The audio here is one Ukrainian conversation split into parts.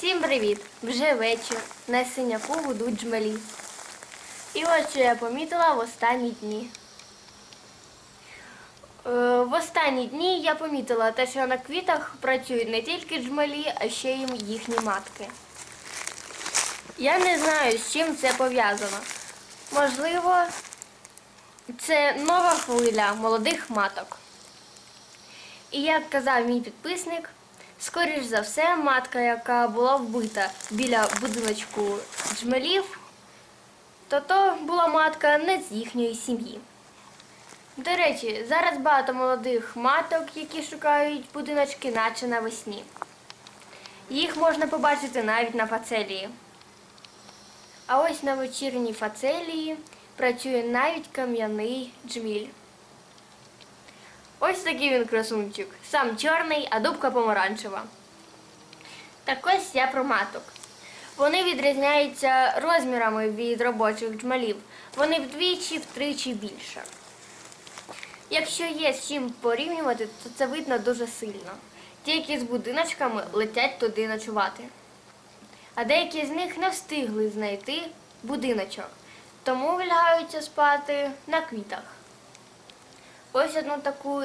Всім привіт! Вже вечір. На синяку гудуть джмелі. І ось що я помітила в останні дні. Е, В останні дні я помітила те, що на квітах працюють не тільки джмелі, а ще й їхні матки. Я не знаю, з чим це пов'язано. Можливо, це нова хвиля молодих маток. І як казав мій підписник, скоріш за все, матка, яка була вбита біля будиночку джмелів, то то була матка не з їхньої сім'ї. До речі, зараз багато молодих маток, які шукають будиночки, наче навесні. Їх можна побачити навіть на фацелії. А ось на вечірній фацелії працює навіть кам'яний джміль. Ось такий він красунчик. Сам чорний, а дубка помаранчева. Так ось я про маток. Вони відрізняються розмірами від робочих джмелів. Вони вдвічі-втричі більше. Якщо є з чим порівнювати, то це видно дуже сильно. Ті, з будиночками летять туди ночувати. А деякі з них не встигли знайти будиночок, тому вилягаються спати на квітах. Ось одну таку,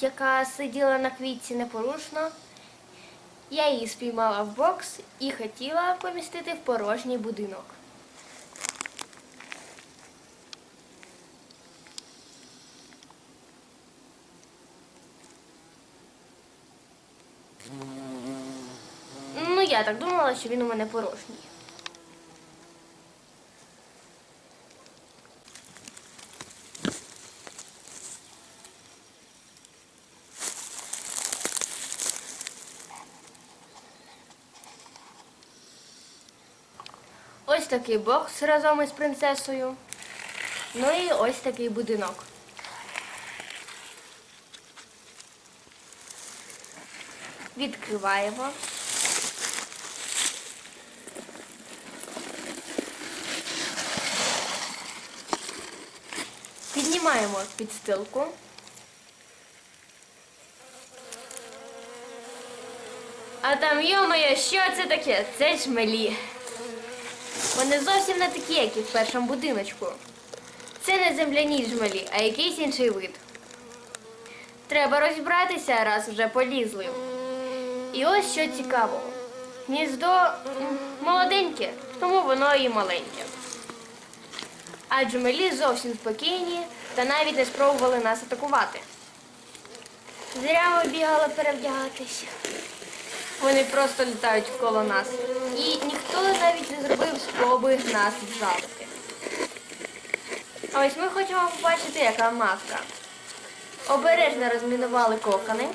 яка сиділа на квітці непорушно. Я її спіймала в бокс і хотіла помістити в порожній будинок. Ну, я так думала, що він у мене порожній. Такий бокс разом із принцесою. Ну і ось такий будинок. Відкриваємо. Піднімаємо підстилку. А там, йомає, що це таке? Це жмелі. Вони зовсім не такі, як і в першому будиночку. Це не земляні жмелі, а якийсь інший вид. Треба розібратися, раз вже полізли. І ось що цікавого. Гніздо молоденьке, тому воно і маленьке. А джмелі зовсім спокійні та навіть не спробували нас атакувати. Зря ми бігали перевдягатися. Вони просто літають коло нас. І ніхто спроби нас завжди. А ось ми хочемо побачити, яка маска. Обережно розмінували кокони.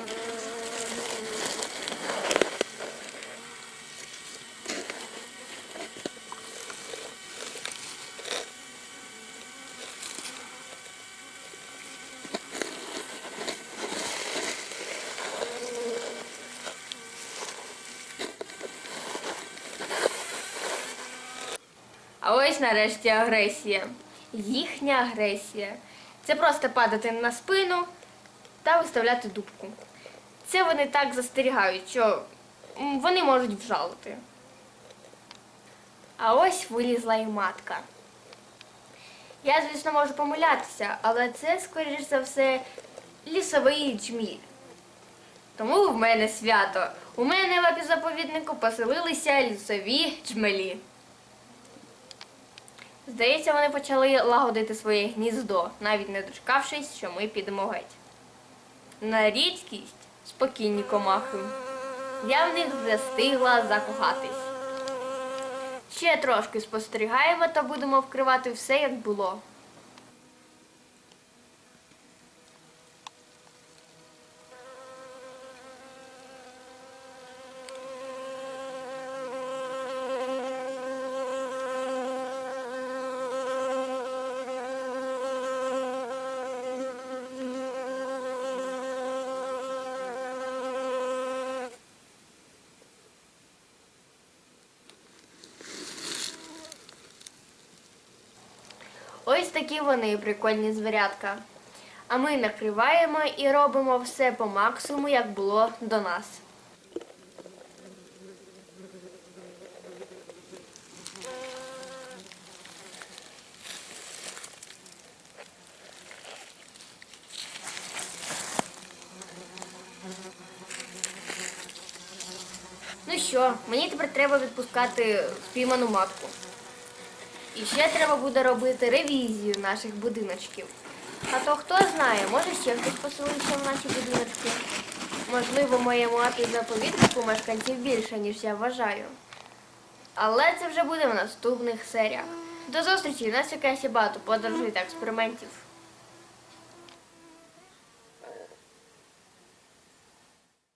Ось нарешті агресія. Їхня агресія. Це просто падати на спину та виставляти дубку. Це вони так застерігають, що вони можуть вжалити. А ось вилізла і матка. Я, звісно, можу помилятися, але це, скоріш за все, лісовий джміль. Тому в мене свято. У мене в епізоповіднику поселилися лісові джмелі. Здається, вони почали лагодити своє гніздо, навіть не дочекавшись, що ми підемо геть. На рідкість спокійні комахи. Я в них вже встигла закохатись. Ще трошки спостерігаємо та будемо вкривати все, як було. Ось такі вони прикольні звірятка. А ми накриваємо і робимо все по максимуму, як було до нас. Ну що, мені тепер треба відпускати спійману матку. І ще треба буде робити ревізію наших будиночків. А то хто знає, може ще хтось поселився в наші будиночки. Можливо, моє мати заповіднику мешканців більше, ніж я вважаю. Але це вже буде в наступних серіях. До зустрічі! Нас якась багато подорожей експериментів.